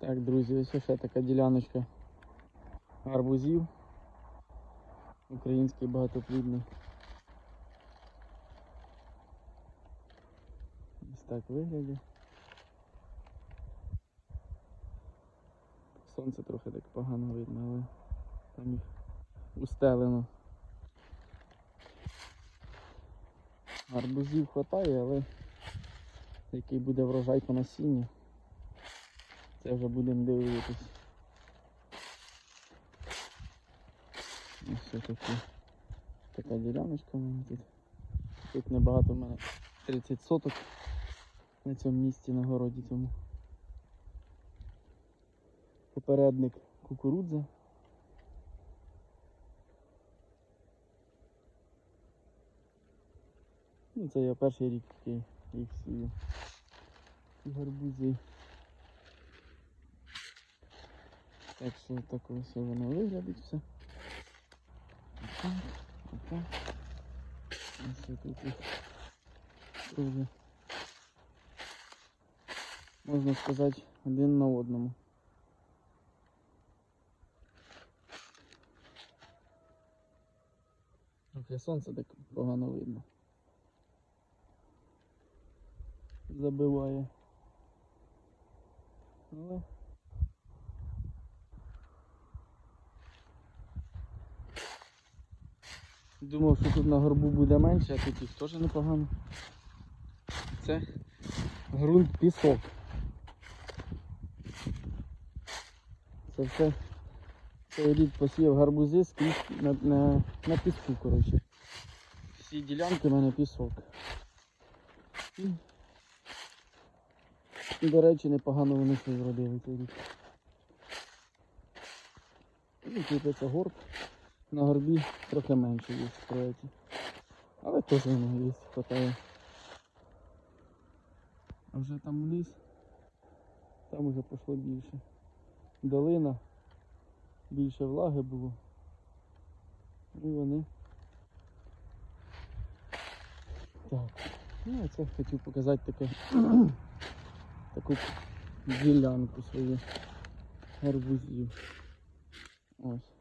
Так, друзі, ось ще така діляночка гарбузів. Український багатоплідний. Ось так виглядає. Сонце трохи так погано видно, але там їх устелено. Гарбузів хватає, але який буде врожай по насінню, це вже будемо дивитись. Ось все таки така діляночка в мене тут. Тут небагато в мене 30 соток на цьому місці на городі цьому. Попередник кукурудза. Ну, це я перший рік такий їх сію. Гарбузи. Так що так ось воно виглядить все. Отак, отак. Ось тут їх теж. Можна сказати, один на одному. Трохи сонце так погано видно. Забиває. Але Думав, що тут на горбу буде менше, а тут їх теж непогано. Це ґрунт пісок. Це все цей рік посіяв гарбузи скрізь на, на, на піску, коротше. Всі ділянки в мене пісок. І, до речі, непогано вони все зробили цей рік. І тут це горб. На горбі трохи менше є в. Але теж воно є, хватає. А вже там вниз, там вже пішло більше. Долина, більше влаги було. І вони. Так. Ну а це хотів показати таке таку ділянку свою гарбузів. Ось.